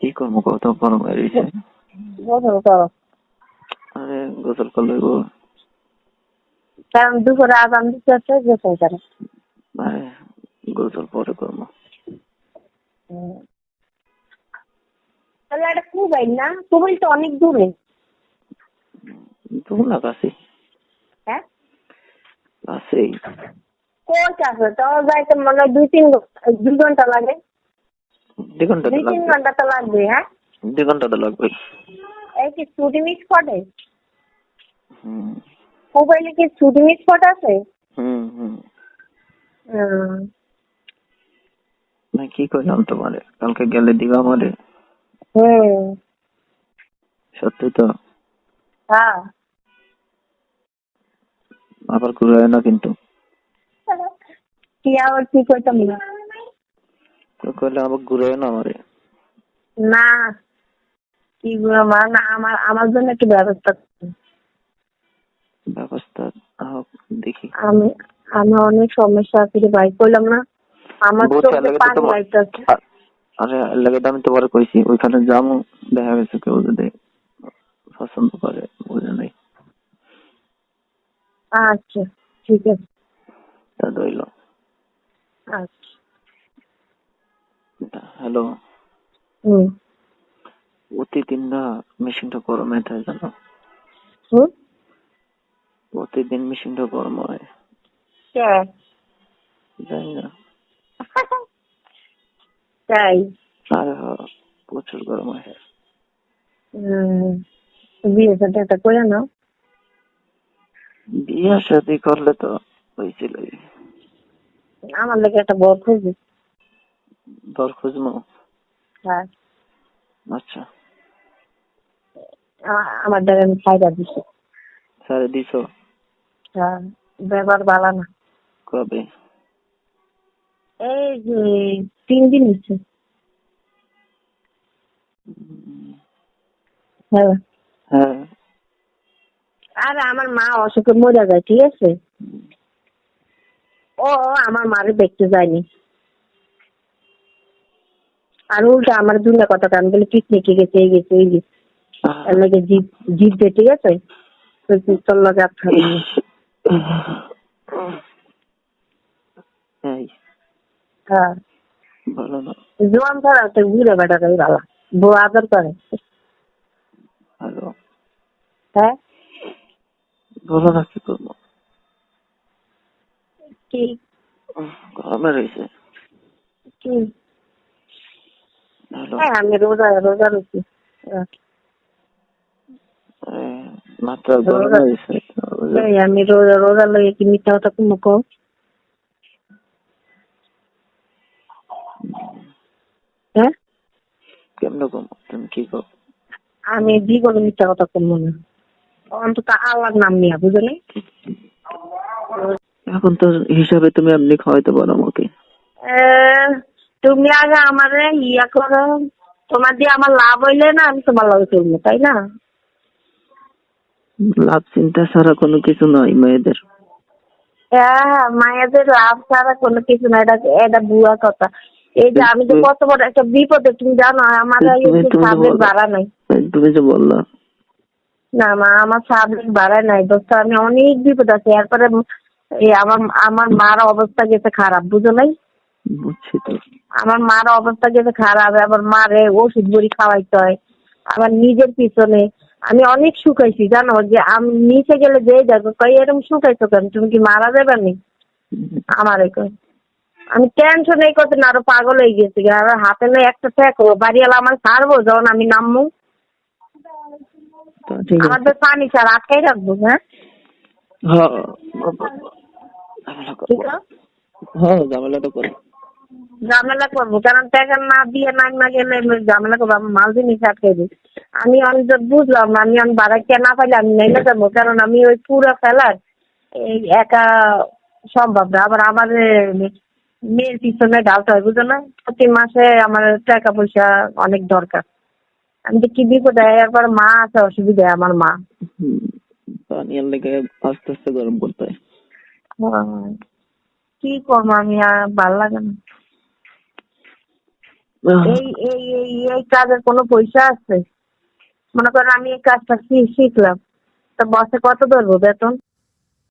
কি করব? কত গরম হয়ে রয়েছে আরে গোসল করলে গো কারণ দুপুরে আজান দিতে হচ্ছে গোসল করো। আরে গোসল পরে করব। তাহলে এটা কুবাইল না? কুবাইল তো অনেক দূরে। তুমি না কাছে। হ্যাঁ? কাছেই। কোচ আছে তো যাইতে মনে হয় দুই তিন দুই ঘণ্টা লাগে। ঘণ্টা তো লাগবে ঘণ্টা তো লাগবে হ্যাঁ ঘণ্টা তো লাগবে এই কি ছুটি মিস হুম মোবাইলে কি স্পট আছে হুম হুম হুম। না কি করলাম তোমারে কালকে গেলে দিবা আমারে হুম সত্যি তো হ্যাঁ আবার ঘুরে না কিন্তু কি আবার কি করতাম না তো করলে আবার ঘুরে না আমারে? না কি বলব, আমার না আমার আমার জন্য একটু ব্যবস্থা ব্যবস্থা হোক দেখি। আমি আমি অনেক সমস্যা আছে ভাই কইলাম না। আমার চোখে তো পানি তোমার- আইতাছে আরে লাগে আমি তোমার কইছি ওইখানে যাব দেখা গেছে কেউ যদি পছন্দ করে বুঝে নাই। আচ্ছা ঠিক আছে। তা রইল আচ্ছা। হ্যালো হুম প্রতিদিন না মেশিনটা গরম হয়ে থাকে জানো প্রতিদিন মেশিনটা গরম হয় জানি না তাই আরে প্রচুর গরম হয় বিয়ে সাথে একটা করে নাও বিয়ে শাদি করলে তো হয়েছিল আমার লেগে একটা বর খুঁজি দর খুঁজবো হ্যাঁ আচ্ছা আমার দ্বারা আমি খাইরা দিছি স্যারে দিছ হ্যাঁ ব্যবহার ভালো না কবে এই তিন দিন হচ্ছে হ্যাঁ হ্যাঁ আর আমার মা অসুখে মরে যায় ঠিক আছে ও আমার মারে দেখতে যায়নি আর উল্টা আমার দুলা কথা আমি বলি পিকনিকে গেছে এই গেছে এই গেছে। এর লাগে জিপ জিপ দে ঠিক আছে? তোর লগে আর থাকবি এই। হ্যাঁ। জোয়ান ছাড়া তো ঘুরে বেড়াটাই ভালো। বউ আদর করে। হ্যাঁ? না কি করব কি? গরমে রয়েছে। কি? ভালো হ্যাঁ আমি রোজা রোজা মাত্রা আমি রোজা রোজা লগে কি মিথ্যা কথা কম হ্যাঁ? কেমন কম? তুমি কি আমি জীবনে মিথ্যা কথা কম না। অন্তত আল্লাহর নাম নিয়া বুঝলি এখন তো হিসাবে তুমি এমনি খাওয়াইতে পারো আমাকে। তুমি আগে আমার ইয়া করো তোমার দিয়ে আমার লাভ হইলে না আমি তোমার লগে চলবো তাই না? লাভ চিন্তা ছাড়া কোনো কিছু নয় মেয়েদের। হ্যাঁ মায়েদের লাভ ছাড়া কোনো কিছু না এটা এটা বুয়া কথা। এই যে আমি যে কত বড় একটা বিপদে তুমি জানো আমার তো বলো। ভাড়া নাই। তুমি যে বললা। না মা আমার সাবলেট ভাড়া নাই দোস্ত আমি অনেক বিপদ আছে। এরপরে এই আমার আমার মার অবস্থা গেছে খারাপ বুঝো নাই? বুঝছি তো। আমার মার অবস্থা গেছে খারাপ আবার মারে ওষুধ বড়ি খাওয়াইতে হয় আবার নিজের পিছনে। আমি অনেক শুকাইছি জানো? যে আমি নিচে গেলে যে দেখো কই এরকম শুকাইছো কেন? তুমি কি মারা যাবে নি? আমার কই আমি টেনশন এই করতে না আরও পাগল হয়ে গেছি। আর হাতে নয় একটা ঠেকো বাড়িওয়ালা আমার ছাড়বো যখন আমি নামবো আমাদের পানি ছাড়া আটকাই রাখব হ্যাঁ? হ্যাঁ ঝামেলা আছে হ্যাঁ ঝামেলাটা করব ঝামেলা করব কারণ টাকা না দিয়ে না না গেলে ঝামেলা করব আমার মাল জিনিস আটকে দিই। আমি অনেক বুঝলাম না আমি অনেক বাড়াইতে না পাইলে আমি নেমে যাব কারণ আমি ওই পুরো ফেলার এই একা সম্ভব না। আবার আমার মেয়ের পিছনে ঢালতে হয় বুঝো না? প্রতি মাসে আমার টাকা পয়সা অনেক দরকার। আমি যে কি বিপদে একবার মা আছে অসুবিধা আমার মা। পানি লেগে আস্তে আস্তে গরম করতে হয়। হ্যাঁ। কি করব আমি আর ভালো লাগে না। এই এই এই এই কাজের কোনো পয়সা আছে? মনে করেন আমি এই কাজটা শিখলাম। তা বসে কত ধরবো বেতন?